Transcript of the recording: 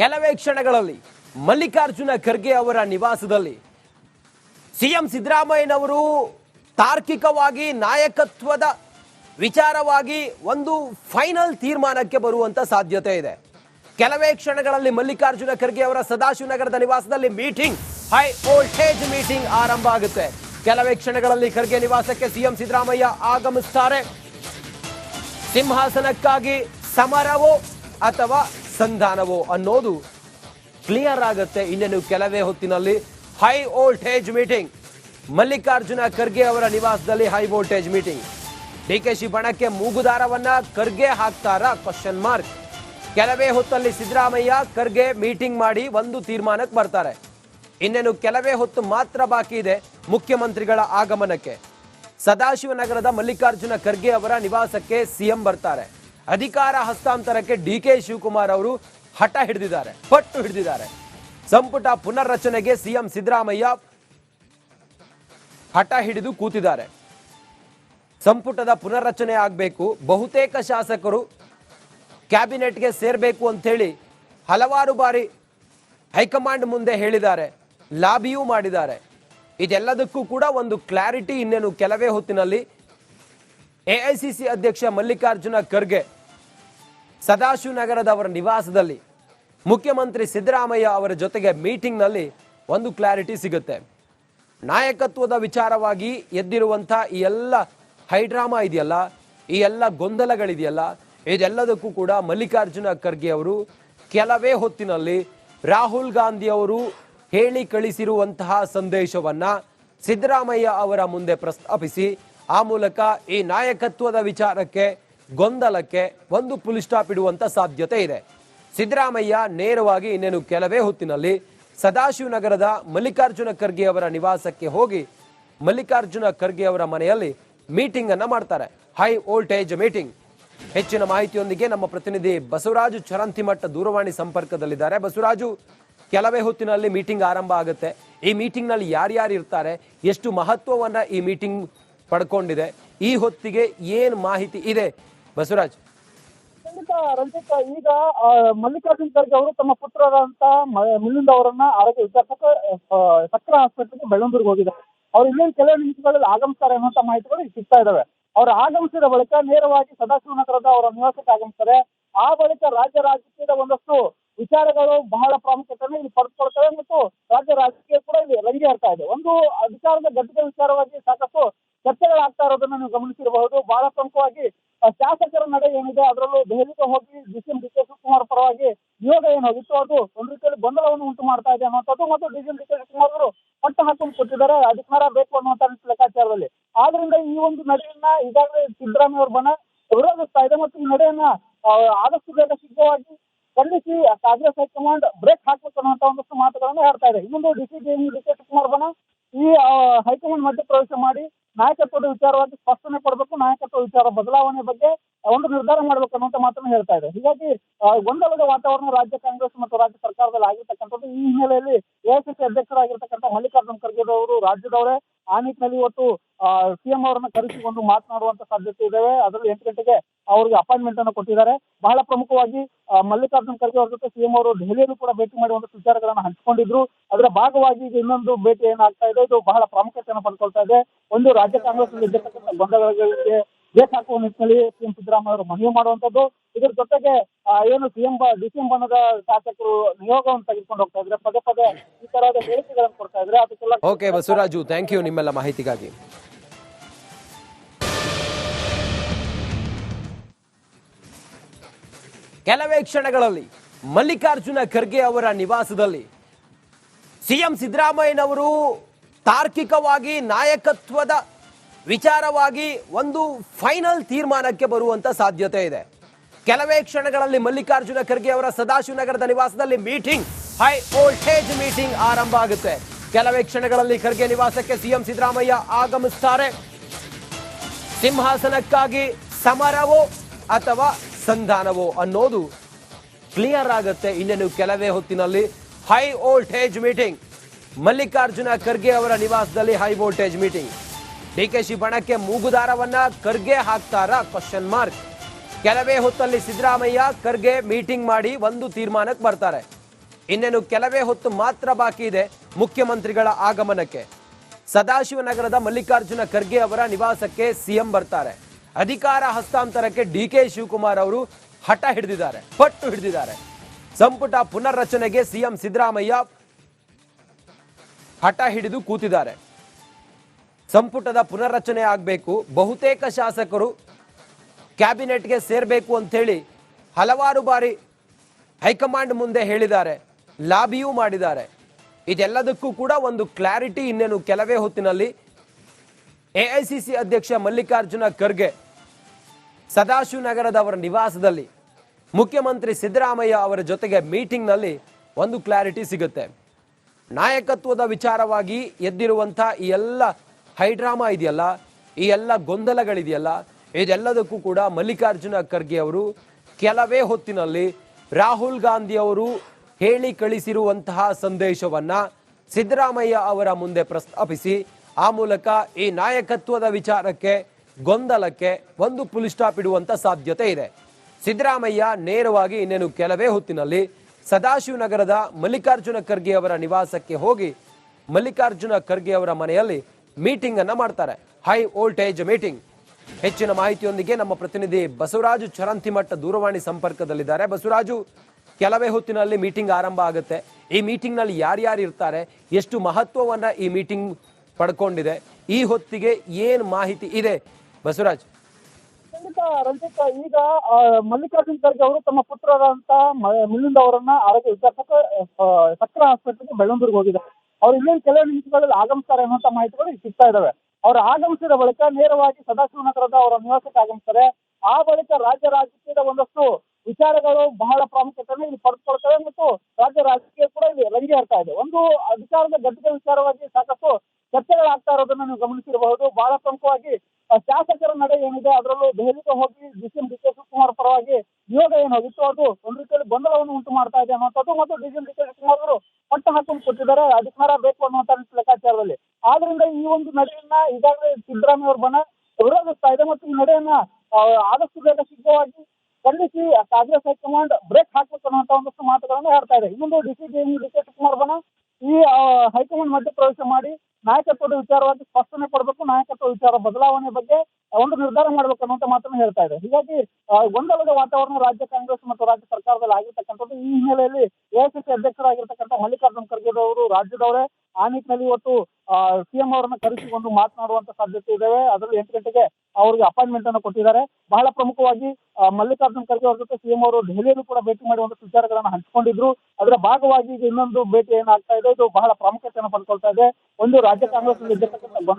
ಕೆಲವೇ ಕ್ಷಣಗಳಲ್ಲಿ ಮಲ್ಲಿಕಾರ್ಜುನ ಖರ್ಗೆ ಅವರ ನಿವಾಸದಲ್ಲಿ ಸಿಎಂ ಸಿದ್ದರಾಮಯ್ಯನವರು ತಾರ್ಕಿಕವಾಗಿ, ನಾಯಕತ್ವದ ವಿಚಾರವಾಗಿ ಒಂದು ಫೈನಲ್ ತೀರ್ಮಾನಕ್ಕೆ ಬರುವಂತ ಸಾಧ್ಯತೆ ಇದೆ. ಕೆಲವೇ ಕ್ಷಣಗಳಲ್ಲಿ ಮಲ್ಲಿಕಾರ್ಜುನ ಖರ್ಗೆ ಅವರ ಸದಾಶಿವನಗರದ ನಿವಾಸದಲ್ಲಿ ಮೀಟಿಂಗ್, ಹೈ ವೋಲ್ಟೇಜ್ ಮೀಟಿಂಗ್ ಆರಂಭ ಆಗುತ್ತೆ. ಕೆಲವೇ ಕ್ಷಣಗಳಲ್ಲಿ ಖರ್ಗೆ ನಿವಾಸಕ್ಕೆ ಸಿಎಂ ಸಿದ್ದರಾಮಯ್ಯ ಆಗಮಿಸ್ತಾರೆ. ಸಿಂಹಾಸನಕ್ಕಾಗಿ ಸಮರವೋ ಅಥವಾ ಸಂಧಾನವೋ ಅನ್ನೋದು ಕ್ಲಿಯರ್ ಆಗುತ್ತೆ. ಇನ್ನೇನು ಕೆಲವೇ ಹೊತ್ತಿನಲ್ಲಿ high voltage meeting Mallikarjuna Kharge ಅವರ ನಿವಾಸದಲ್ಲಿ high voltage meeting D K Shi ಬಣಕ್ಕೆ ಮೂಗುದಾರವನ್ನ ಖರ್ಗೆ ಹಾಕ್ತಾರ? ಕ್ವಶನ್ ಮಾರ್ಕ್ ಕೆಲವೇ ಹೊತ್ತಲ್ಲಿ ಸಿದ್ದರಾಮಯ್ಯ ಖರ್ಗೆ ಮೀಟಿಂಗ್ ಮಾಡಿ ಒಂದು ತೀರ್ಮಾನಕ್ಕೆ ಬರ್ತಾರೆ. ಇನ್ನೇನು ಕೆಲವೇ ಹೊತ್ತು ಮಾತ್ರ ಬಾಕಿ ಇದೆ ಮುಖ್ಯಮಂತ್ರಿಗಳ ಆಗಮನಕ್ಕೆ. ಸದಾಶಿವನಗರದ ಮಲ್ಲಿಕಾರ್ಜುನ ಖರ್ಗೆ ಅವರ ನಿವಾಸಕ್ಕೆ ಸಿಎಂ ಬರ್ತಾರೆ. ಅಧಿಕಾರ ಹಸ್ತಾಂತರಕ್ಕೆ ಡಿ ಕೆ ಶಿವಕುಮಾರ್ ಅವರು ಹಠ ಹಿಡಿದಿದ್ದಾರೆ, ಪಟ್ಟು ಹಿಡಿದಿದ್ದಾರೆ. ಸಂಪುಟ ಪುನರ್ರಚನೆಗೆ ಸಿಎಂ ಸಿದ್ದರಾಮಯ್ಯ ಹಠ ಹಿಡಿದು ಕೂತಿದ್ದಾರೆ. ಸಂಪುಟದ ಪುನರ್ರಚನೆ ಆಗಬೇಕು, ಬಹುತೇಕ ಶಾಸಕರು ಕ್ಯಾಬಿನೆಟ್ಗೆ ಸೇರಬೇಕು ಅಂತೇಳಿ ಹಲವಾರು ಬಾರಿ ಹೈಕಮಾಂಡ್ ಮುಂದೆ ಹೇಳಿದ್ದಾರೆ, ಲಾಬಿಯೂ ಮಾಡಿದ್ದಾರೆ. ಇದೆಲ್ಲದಕ್ಕೂ ಕೂಡ ಒಂದು ಕ್ಲಾರಿಟಿ ಇನ್ನೇನು ಕೆಲವೇ ಹೊತ್ತಿನಲ್ಲಿ ಎಐಸಿಸಿ ಅಧ್ಯಕ್ಷ ಮಲ್ಲಿಕಾರ್ಜುನ ಖರ್ಗೆ ಸದಾಶಿವನಗರದ ಅವರ ನಿವಾಸದಲ್ಲಿ ಮುಖ್ಯಮಂತ್ರಿ ಸಿದ್ದರಾಮಯ್ಯ ಅವರ ಜೊತೆಗೆ ಮೀಟಿಂಗ್ನಲ್ಲಿ ಒಂದು ಕ್ಲಾರಿಟಿ ಸಿಗುತ್ತೆ. ನಾಯಕತ್ವದ ವಿಚಾರವಾಗಿ ಎದ್ದಿರುವಂಥ ಈ ಎಲ್ಲ ಹೈಡ್ರಾಮಾ ಇದೆಯಲ್ಲ, ಈ ಎಲ್ಲ ಗೊಂದಲಗಳಿದೆಯಲ್ಲ, ಇದೆಲ್ಲದಕ್ಕೂ ಕೂಡ ಮಲ್ಲಿಕಾರ್ಜುನ ಖರ್ಗೆ ಅವರು ಕೆಲವೇ ಹೊತ್ತಿನಲ್ಲಿ ರಾಹುಲ್ ಗಾಂಧಿ ಅವರು ಹೇಳಿ ಕಳಿಸಿರುವಂತಹ ಸಂದೇಶವನ್ನ ಸಿದ್ದರಾಮಯ್ಯ ಅವರ ಮುಂದೆ ಪ್ರಸ್ತಾಪಿಸಿ, ಆ ಮೂಲಕ ಈ ನಾಯಕತ್ವದ ವಿಚಾರಕ್ಕೆ ಗೊಂದಲಕ್ಕೆ ಒಂದು ಪುಲ್ ಸ್ಟಾಪ್ ಇಡುವಂತ ಸಾಧ್ಯತೆ ಇದೆ. ಸಿದ್ದರಾಮಯ್ಯ ನೇರವಾಗಿ ಇನ್ನೇನು ಕೆಲವೇ ಹೊತ್ತಿನಲ್ಲಿ ಸದಾಶಿವನಗರದ ಮಲ್ಲಿಕಾರ್ಜುನ ಖರ್ಗೆ ಅವರ ನಿವಾಸಕ್ಕೆ ಹೋಗಿ ಮಲ್ಲಿಕಾರ್ಜುನ ಖರ್ಗೆ ಅವರ ಮನೆಯಲ್ಲಿ ಮೀಟಿಂಗ್ ಅನ್ನ ಮಾಡ್ತಾರೆ. High voltage meeting. ಹೆಚ್ಚಿನ ಮಾಹಿತಿಯೊಂದಿಗೆ ನಮ್ಮ ಪ್ರತಿನಿಧಿ ಬಸವರಾಜು ಚರಂತಿಮಠ ದೂರವಾಣಿ ಸಂಪರ್ಕದಲ್ಲಿದ್ದಾರೆ. ಬಸವರಾಜು, ಕೆಲವೇ ಹೊತ್ತಿನಲ್ಲಿ ಮೀಟಿಂಗ್ ಆರಂಭ ಆಗುತ್ತೆ. ಈ ಮೀಟಿಂಗ್ನಲ್ಲಿ ಯಾರ್ಯಾರು ಇರ್ತಾರೆ? ಎಷ್ಟು ಮಹತ್ವವನ್ನ ಈ ಮೀಟಿಂಗ್ ಪಡ್ಕೊಂಡಿದೆ? ಈ ಹೊತ್ತಿಗೆ ಏನ್ ಮಾಹಿತಿ ಇದೆ? ಬಸವರಾಜ್. ಖಂಡಿತ ರಂಜಿತ್, ಈಗ ಮಲ್ಲಿಕಾರ್ಜುನ್ ಖರ್ಗೆ ಅವರು ತಮ್ಮ ಪುತ್ರರಾದಂತ ಮಿಲಿಂದ್ ಅವರನ್ನ ಆರೋಗ್ಯ ವಿಚಾರಿಸಕ್ಕೆ ಸಕ್ಕರೆ ಆಸ್ಪತ್ರೆಗೆ ಬೆಳ್ಳಂದೂರ್ಗೆ ಹೋಗಿದ್ದಾರೆ. ಅವ್ರು ಇನ್ನೇನು ಕೆಲವು ನಿಮಿಷಗಳಲ್ಲಿ ಆಗಮಿಸ್ತಾರೆ ಅನ್ನುವಂತ ಮಾಹಿತಿಗಳು ಸಿಗ್ತಾ ಇದಾವೆ. ಅವ್ರು ಆಗಮಿಸಿದ ಬಳಿಕ ನೇರವಾಗಿ ಸದಾಶಿವನಗರದ ಅವರ ನಿವಾಸಕ್ಕೆ ಆಗಮಿಸ್ತಾರೆ. ಆ ಬಳಿಕ ರಾಜ್ಯ ರಾಜಕೀಯದ ಒಂದಷ್ಟು ವಿಚಾರಗಳು ಬಹಳ ಪ್ರಾಮುಖ್ಯತೆಯನ್ನು ಇಲ್ಲಿ ಪಡೆದುಕೊಳ್ತವೆ ಮತ್ತು ರಾಜ್ಯ ರಾಜಕೀಯ ಕೂಡ ಇಲ್ಲಿ ರಂಗಿ ಹರ್ತಾ ಇದೆ. ಒಂದು ಅಧಿಕಾರದ ಗದ್ದಲ ವಿಚಾರವಾಗಿ ಸಾಕಷ್ಟು ಚರ್ಚೆಗಳಾಗ್ತಾ ಇರೋದನ್ನ ನೀವು ಗಮನಿಸಿರಬಹುದು. ಬಹಳ ಪ್ರಮುಖವಾಗಿ ಶಾಸಕರ ನಡೆ ಏನಿದೆ ಅದರಲ್ಲೂ ದೆಹಲಿಗೆ ಹೋಗಿ D C M D K Shivakumar ಪರವಾಗಿ ನಿಯೋಗ ಏನು ಅದು ಒಂದು ರೀತಿಯಲ್ಲಿ ಗೊಂದಲವನ್ನು ಉಂಟು ಮಾಡ್ತಾ ಇದೆ ಅನ್ನುವಂಥದ್ದು ಮತ್ತು D C M D K Shivakumar ಅವರು ಪಟ್ಟ ಹಾಕೊಂಡು ಕೊಟ್ಟಿದ್ದಾರೆ ಅಧಿಕಾರ ಬೇಕು ಅನ್ನುವಂಥ ಲೆಕ್ಕಾಚಾರದಲ್ಲಿ. ಆದ್ರಿಂದ ಈ ಒಂದು ನಡೆಯನ್ನ ಈಗಾಗಲೇ ಸಿದ್ದರಾಮಯ್ಯ ಅವರು ಬಣ ವಿರೋಧಿಸ್ತಾ ಇದೆ ಮತ್ತು ಈ ನಡೆಯನ್ನ ಆದಷ್ಟು ಬೇಗ ಸಿದ್ಧವಾಗಿ ಖಂಡಿಸಿ ಕಾಂಗ್ರೆಸ್ ಹೈಕಮಾಂಡ್ ಬ್ರೇಕ್ ಹಾಕಬೇಕು ಅನ್ನುವಂತ ಒಂದಷ್ಟು ಮಾತುಗಳನ್ನು ಹೇಳ್ತಾ ಇದೆ. ಇನ್ನೊಂದು D C D K Shivakumar ಬಣ ಈ ಹೈಕಮಾಂಡ್ ಮಧ್ಯ ಪ್ರವೇಶ ಮಾಡಿ ನಾಯಕತ್ವದ ವಿಚಾರವಾಗಿ ಸ್ಪಷ್ಟನೆ ಕೊಡಬೇಕು. ನಾಯಕತ್ವ ವಿಚಾರ ಬದಲಾವಣೆ ಬಗ್ಗೆ ಒಂದು ನಿರ್ಧಾರ ಮಾಡಬೇಕು ಅನ್ನುವಂತ ಮಾತನ್ನು ಹೇಳ್ತಾ ಇದೆ ಹೀಗಾಗಿ ಗೊಂದಲದ ವಾತಾವರಣ ರಾಜ್ಯ ಕಾಂಗ್ರೆಸ್ ಮತ್ತು ರಾಜ್ಯ ಸರ್ಕಾರದಲ್ಲಿ ಆಗಿರ್ತಕ್ಕಂಥದ್ದು ಈ ಹಿನ್ನೆಲೆಯಲ್ಲಿ ಎಐಸಿಸಿ ಅಧ್ಯಕ್ಷರಾಗಿರ್ತಕ್ಕಂಥ ಮಲ್ಲಿಕಾರ್ಜುನ ಖರ್ಗೆ ಅವರು ರಾಜ್ಯದವರೇ, ಆ ನಿಟ್ಟಿನಲ್ಲಿ ಇವತ್ತು ಸಿಎಂ ಅವರನ್ನ ಕರೆಸಿಕೊಂಡು ಮಾತನಾಡುವಂತ ಸಾಧ್ಯತೆ ಇದಾವೆ ಅದರಲ್ಲಿ ಎಂಟು ಗಂಟೆಗೆ ಅವರಿಗೆ ಅಪಾಯಿಂಟ್ಮೆಂಟ್ ಅನ್ನು ಕೊಟ್ಟಿದ್ದಾರೆ. ಬಹಳ ಪ್ರಮುಖವಾಗಿ ಮಲ್ಲಿಕಾರ್ಜುನ ಖರ್ಗೆ ಅವರ ಜೊತೆ ಸಿಎಂ ಅವರು ದೆಹಲಿಯಲ್ಲೂ ಕೂಡ ಭೇಟಿ ಮಾಡಿ ಒಂದಷ್ಟು ವಿಚಾರಗಳನ್ನ ಹಂಚಿಕೊಂಡಿದ್ರು. ಅದರ ಭಾಗವಾಗಿ ಈಗ ಇನ್ನೊಂದು ಭೇಟಿ ಏನಾಗ್ತಾ ಇದೆ, ಇದು ಬಹಳ ಪ್ರಾಮುಖ್ಯತೆಯನ್ನು ಪಡ್ಕೊಳ್ತಾ ಇದೆ. ಒಂದು ರಾಜ್ಯ ಕಾಂಗ್ರೆಸ್ ಇರ್ತಕ್ಕಂಥ ಗೊಂದಲಗಳಿಗೆ ಹಾಕುವ ನಿಟ್ಟಿನಲ್ಲಿ ಸಿಎಂ ಸಿದ್ದರಾಮಯ್ಯ ಅವರು ಮನವಿ ಮಾಡುವಂತದ್ದು ಇದರ ಜೊತೆಗೆ ಏನು ಸಿಎಂ ಡಿ ಸಿಎಂ ಶಾಸಕರು ನಿಯೋಗವನ್ನು ತೆಗೆದುಕೊಂಡು ಹೋಗ್ತಾ ಇದ್ರೆ, ಪದೇ ಪದೇ ಈ ತರಹದ ಹೇಳಿಕೆಗಳನ್ನು ಕೊಡ್ತಾ ಇದ್ರೆ ಅದಕ್ಕೆಲ್ಲ ಓಕೆ ಬಸವರಾಜು ಥ್ಯಾಂಕ್ ಯು ನಿಮ್ಮೆಲ್ಲ ಮಾಹಿತಿಗಾಗಿ. ಕೆಲವೇ ಕ್ಷಣಗಳಲ್ಲಿ ಮಲ್ಲಿಕಾರ್ಜುನ ಖರ್ಗೆ ಅವರ ನಿವಾಸದಲ್ಲಿ ಸಿಎಂ ಸಿದ್ದರಾಮಯ್ಯನವರು ತಾರ್ಕಿಕವಾಗಿ ನಾಯಕತ್ವದ ವಿಚಾರವಾಗಿ ಒಂದು ಫೈನಲ್ ತೀರ್ಮಾನಕ್ಕೆ ಬರುವಂತ ಸಾಧ್ಯತೆ ಇದೆ. ಕೆಲವೇ ಕ್ಷಣಗಳಲ್ಲಿ ಮಲ್ಲಿಕಾರ್ಜುನ ಖರ್ಗೆ ಅವರ ಸದಾಶಿವನಗರದ ನಿವಾಸದಲ್ಲಿ ಮೀಟಿಂಗ್, ಹೈ ವೋಲ್ಟೇಜ್ ಮೀಟಿಂಗ್ ಆರಂಭ ಆಗುತ್ತೆ. ಕೆಲವೇ ಕ್ಷಣಗಳಲ್ಲಿ ಖರ್ಗೆ ನಿವಾಸಕ್ಕೆ ಸಿಎಂ ಸಿದ್ದರಾಮಯ್ಯ ಆಗಮಿಸ್ತಾರೆ. ಸಿಂಹಾಸನಕ್ಕಾಗಿ ಸಮರವೋ ಅಥವಾ ಸಂಧಾನವೋ ಅನ್ನೋದು ಕ್ಲಿಯರ್ ಆಗುತ್ತೆ ಇನ್ನೇನು ಕೆಲವೇ ಹೊತ್ತಿನಲ್ಲಿ. High voltage meeting, Mallikarjuna Kharge ಅವರ ನಿವಾಸದಲ್ಲಿ high voltage meeting. D K Shi ಬಣಕ್ಕೆ ಮೂಗುದಾರವನ್ನ ಖರ್ಗೆ ಹಾಕ್ತಾರ ಕ್ವಶನ್ ಮಾರ್ಕ್ ಕೆಲವೇ ಹೊತ್ತಲ್ಲಿ ಸಿದ್ದರಾಮಯ್ಯ ಖರ್ಗೆ ಮೀಟಿಂಗ್ ಮಾಡಿ ಒಂದು ತೀರ್ಮಾನಕ್ಕೆ ಬರ್ತಾರೆ. ಇನ್ನೇನು ಕೆಲವೇ ಹೊತ್ತು ಮಾತ್ರ ಬಾಕಿ ಇದೆ ಮುಖ್ಯಮಂತ್ರಿಗಳ ಆಗಮನಕ್ಕೆ. ಸದಾಶಿವನಗರದ ಮಲ್ಲಿಕಾರ್ಜುನ ಖರ್ಗೆ ಅವರ ನಿವಾಸಕ್ಕೆ ಸಿಎಂ ಬರ್ತಾರೆ. ಅಧಿಕಾರ ಹಸ್ತಾಂತರಕ್ಕೆ ಡಿ ಕೆ ಶಿವಕುಮಾರ್ ಅವರು ಹಠ ಹಿಡಿದಿದ್ದಾರೆ, ಪಟ್ಟು ಹಿಡಿದಿದ್ದಾರೆ. ಸಂಪುಟ ಪುನರ್ರಚನೆಗೆ ಸಿಎಂ ಸಿದ್ದರಾಮಯ್ಯ ಹಠ ಹಿಡಿದು ಕೂತಿದ್ದಾರೆ. ಸಂಪುಟದ ಪುನರ್ರಚನೆ ಆಗಬೇಕು. ಬಹುತೇಕ ಶಾಸಕರು ಕ್ಯಾಬಿನೆಟ್ಗೆ ಸೇರಬೇಕು ಅಂಥೇಳಿ ಹಲವಾರು ಬಾರಿ ಹೈಕಮಾಂಡ್ ಮುಂದೆ ಹೇಳಿದ್ದಾರೆ, ಲಾಬಿಯೂ ಮಾಡಿದ್ದಾರೆ. ಇದೆಲ್ಲದಕ್ಕೂ ಕೂಡ ಒಂದು ಕ್ಲಾರಿಟಿ ಇನ್ನೇನು ಕೆಲವೇ ಹೊತ್ತಿನಲ್ಲಿ. ಎಐಸಿಸಿ ಅಧ್ಯಕ್ಷ ಮಲ್ಲಿಕಾರ್ಜುನ ಖರ್ಗೆ ಸದಾಶಿವನಗರದ ಅವರ ನಿವಾಸದಲ್ಲಿ ಮುಖ್ಯಮಂತ್ರಿ ಸಿದ್ದರಾಮಯ್ಯ ಅವರ ಜೊತೆಗೆ ಮೀಟಿಂಗ್ನಲ್ಲಿ ಒಂದು ಕ್ಲಾರಿಟಿ ಸಿಗುತ್ತೆ. ನಾಯಕತ್ವದ ವಿಚಾರವಾಗಿ ಎದ್ದಿರುವಂಥ ಈ ಎಲ್ಲ ಹೈಡ್ರಾಮಾ ಇದೆಯಲ್ಲ, ಈ ಎಲ್ಲ ಗೊಂದಲಗಳಿದೆಯಲ್ಲ, ಇದೆಲ್ಲದಕ್ಕೂ ಕೂಡ ಮಲ್ಲಿಕಾರ್ಜುನ ಖರ್ಗೆ ಅವರು ಕೆಲವೇ ಹೊತ್ತಿನಲ್ಲಿ ರಾಹುಲ್ ಗಾಂಧಿ ಅವರು ಹೇಳಿ ಕಳಿಸಿರುವಂತಹ ಸಂದೇಶವನ್ನ ಸಿದ್ದರಾಮಯ್ಯ ಅವರ ಮುಂದೆ ಪ್ರಸ್ತಾಪಿಸಿ, ಆ ಮೂಲಕ ಈ ನಾಯಕತ್ವದ ವಿಚಾರಕ್ಕೆ, ಗೊಂದಲಕ್ಕೆ ಒಂದು ಪುಲಿಸ್ಟಾಪ್ ಇಡುವಂತ ಸಾಧ್ಯತೆ ಇದೆ. ಸಿದ್ದರಾಮಯ್ಯ ನೇರವಾಗಿ ಇನ್ನೇನು ಕೆಲವೇ ಹೊತ್ತಿನಲ್ಲಿ ಸದಾಶಿವನಗರದ ಮಲ್ಲಿಕಾರ್ಜುನ ಖರ್ಗೆ ಅವರ ನಿವಾಸಕ್ಕೆ ಹೋಗಿ ಮಲ್ಲಿಕಾರ್ಜುನ ಖರ್ಗೆ ಅವರ ಮನೆಯಲ್ಲಿ ಮೀಟಿಂಗ್ ಅನ್ನ ಮಾಡ್ತಾರೆ. ಹೈ ವೋಲ್ಟೇಜ್ ಮೀಟಿಂಗ್ ಹೆಚ್ಚಿನ ಮಾಹಿತಿಯೊಂದಿಗೆ ನಮ್ಮ ಪ್ರತಿನಿಧಿ ಬಸವರಾಜು ಚರಂತಿಮಠ ದೂರವಾಣಿ ಸಂಪರ್ಕದಲ್ಲಿದ್ದಾರೆ. ಬಸವರಾಜು, ಕೆಲವೇ ಹೊತ್ತಿನಲ್ಲಿ ಮೀಟಿಂಗ್ ಆರಂಭ ಆಗುತ್ತೆ. ಈ ಮೀಟಿಂಗ್ನಲ್ಲಿ ಯಾರ್ಯಾರು ಇರ್ತಾರೆ? ಎಷ್ಟು ಮಹತ್ವವನ್ನ ಈ ಮೀಟಿಂಗ್ ಪಡ್ಕೊಂಡಿದೆ? ಈ ಹೊತ್ತಿಗೆ ಏನ್ ಮಾಹಿತಿ ಇದೆ? ಬಸವರಾಜ್. ರಂಜಿತ್, ಈಗ ಮಲ್ಲಿಕಾರ್ಜುನ್ ಖರ್ಗೆ ಅವರು ತಮ್ಮ ಪುತ್ರರಾದಂತ ಮಿಲಿಂದ ಅವರನ್ನ ಆರೋಗ್ಯ ವಿಚಾರಕ್ಕೆ ಸಕ್ರ ಆಸ್ಪತ್ರೆಗೆ ಬೆಳ್ಳಂದೂರಿಗೆ ಹೋಗಿದ್ದಾರೆ. ಅವ್ರು ಇನ್ನೇನು ಕೆಲವು ನಿಮಿಷಗಳಲ್ಲಿ ಆಗಮಿಸ್ತಾರೆ ಅನ್ನುವಂತ ಮಾಹಿತಿಗಳು ಸಿಗ್ತಾ ಇದಾವೆ. ಅವ್ರು ಆಗಮಿಸಿದ ಬಳಿಕ ನೇರವಾಗಿ ಸದಾಶಿವನಗರದ ಅವರ ನಿವಾಸಕ್ಕೆ ಆಗಮಿಸ್ತಾರೆ. ಆ ಬಳಿಕ ರಾಜ್ಯ ರಾಜಕೀಯದ ಒಂದಷ್ಟು ವಿಚಾರಗಳು ಬಹಳ ಪ್ರಾಮುಖ್ಯತೆಯನ್ನು ಇಲ್ಲಿ ಪಡೆದುಕೊಳ್ತವೆ ಮತ್ತು ರಾಜ್ಯ ರಾಜಕೀಯ ಕೂಡ ಇಲ್ಲಿ ಲಂಗಿ ಏರ್ತಾ ಇದೆ. ಒಂದು ಅಧಿಕಾರದ ಗದ್ದುಗೆ ವಿಚಾರವಾಗಿ ಸಾಕಷ್ಟು ಚರ್ಚೆಗಳಾಗ್ತಾ ಇರೋದನ್ನ ನೀವು ಗಮನಿಸಿರಬಹುದು. ಬಹಳ ಪ್ರಮುಖವಾಗಿ ಶಾಸಕರ ನಡೆ ಏನಿದೆ ಅದರಲ್ಲೂ ದೆಹಲಿಗೆ ಹೋಗಿ D C M D K Shivakumar ಪರವಾಗಿ ನಿಯೋಗ ಏನಾಗಿತ್ತು ಅದು ಒಂದು ರೀತಿಯಲ್ಲಿ ಗೊಂದಲವನ್ನು ಉಂಟು ಮಾಡ್ತಾ ಇದೆ ಅನ್ನುವಂಥದ್ದು ಮತ್ತು D C M D K Shivakumar ಅವರು ಪಟ್ಟ ಹಾಕೊಂಡು ಕೊಟ್ಟಿದ್ದಾರೆ ಅಧಿಕಾರ ಬೇಕು ಅನ್ನುವಂತ ಲೆಕ್ಕಾಚಾರದಲ್ಲಿ. ಆದ್ರಿಂದ ಈ ಒಂದು ನಡೆಯನ್ನ ಈಗಾಗಲೇ ಸಿದ್ದರಾಮಯ್ಯ ಅವರು ಬಣ ವಿರೋಧಿಸ್ತಾ ಇದೆ ಮತ್ತು ಈ ನಡೆಯನ್ನ ಆದಷ್ಟು ಬೇಗ ಶೀಘ್ರವಾಗಿ ಖಂಡಿಸಿ, ಕಾಂಗ್ರೆಸ್ ಹೈಕಮಾಂಡ್ ಬ್ರೇಕ್ ಹಾಕಬೇಕು ಅನ್ನುವಂತ ಒಂದಷ್ಟು ಮಾತುಗಳನ್ನು ಹೇಳ್ತಾ ಇದೆ. ಇನ್ನೊಂದು D C D K Shivakumar ಬಣ, ಈ ಹೈಕಮಾಂಡ್ ಮಧ್ಯ ಪ್ರವೇಶ ಮಾಡಿ ನಾಯಕತ್ವದ ವಿಚಾರವಾಗಿ ಸ್ಪಷ್ಟನೆ ಕೊಡಬೇಕು, ನಾಯಕತ್ವ ವಿಚಾರ ಬದಲಾವಣೆ ಬಗ್ಗೆ ಒಂದು ನಿರ್ಧಾರ ಮಾಡಬೇಕು ಅನ್ನುವಂತ ಮಾತನ್ನು ಹೇಳ್ತಾ ಇದೆ. ಹೀಗಾಗಿ ಗೊಂದಲದ ವಾತಾವರಣ ರಾಜ್ಯ ಕಾಂಗ್ರೆಸ್ ಮತ್ತು ರಾಜ್ಯ ಸರ್ಕಾರದಲ್ಲಿ ಆಗಿರ್ತಕ್ಕಂಥದ್ದು ಈ ಹಿನ್ನೆಲೆಯಲ್ಲಿ ಎಐಸಿಸಿ ಅಧ್ಯಕ್ಷರಾಗಿರ್ತಕ್ಕಂಥ ಮಲ್ಲಿಕಾರ್ಜುನ ಖರ್ಗೆ ಅವರು ರಾಜ್ಯದವರೇ, ಆ ನಿಟ್ಟಿನಲ್ಲಿ ಇವತ್ತು ಸಿಎಂ ಅವರನ್ನ ಕರೆಸಿಕೊಂಡು ಮಾತನಾಡುವಂತ ಸಾಧ್ಯತೆ ಇದಾವೆ. ಅದರಲ್ಲಿ ಎಂಟು ಗಂಟೆಗೆ ಅವರಿಗೆ ಅಪಾಯಿಂಟ್ಮೆಂಟ್ ಅನ್ನು ಕೊಟ್ಟಿದ್ದಾರೆ. ಬಹಳ ಪ್ರಮುಖವಾಗಿ ಮಲ್ಲಿಕಾರ್ಜುನ ಖರ್ಗೆ ಅವರ ಜೊತೆ ಸಿಎಂ ಅವರು ದೆಹಲಿಯಲ್ಲೂ ಕೂಡ ಭೇಟಿ ಮಾಡಿ ಒಂದಷ್ಟು ವಿಚಾರಗಳನ್ನ ಹಂಚಿಕೊಂಡಿದ್ರು. ಅದರ ಭಾಗವಾಗಿ ಇನ್ನೊಂದು ಭೇಟಿ ಏನಾಗ್ತಾ ಇದೆ, ಇದು ಬಹಳ ಪ್ರಾಮುಖ್ಯತೆಯನ್ನು ಪಡ್ಕೊಳ್ತಾ ಇದೆ. ಒಂದು ರಾಜ್ಯ ಕಾಂಗ್ರೆಸ್ ಗೊಂದಲ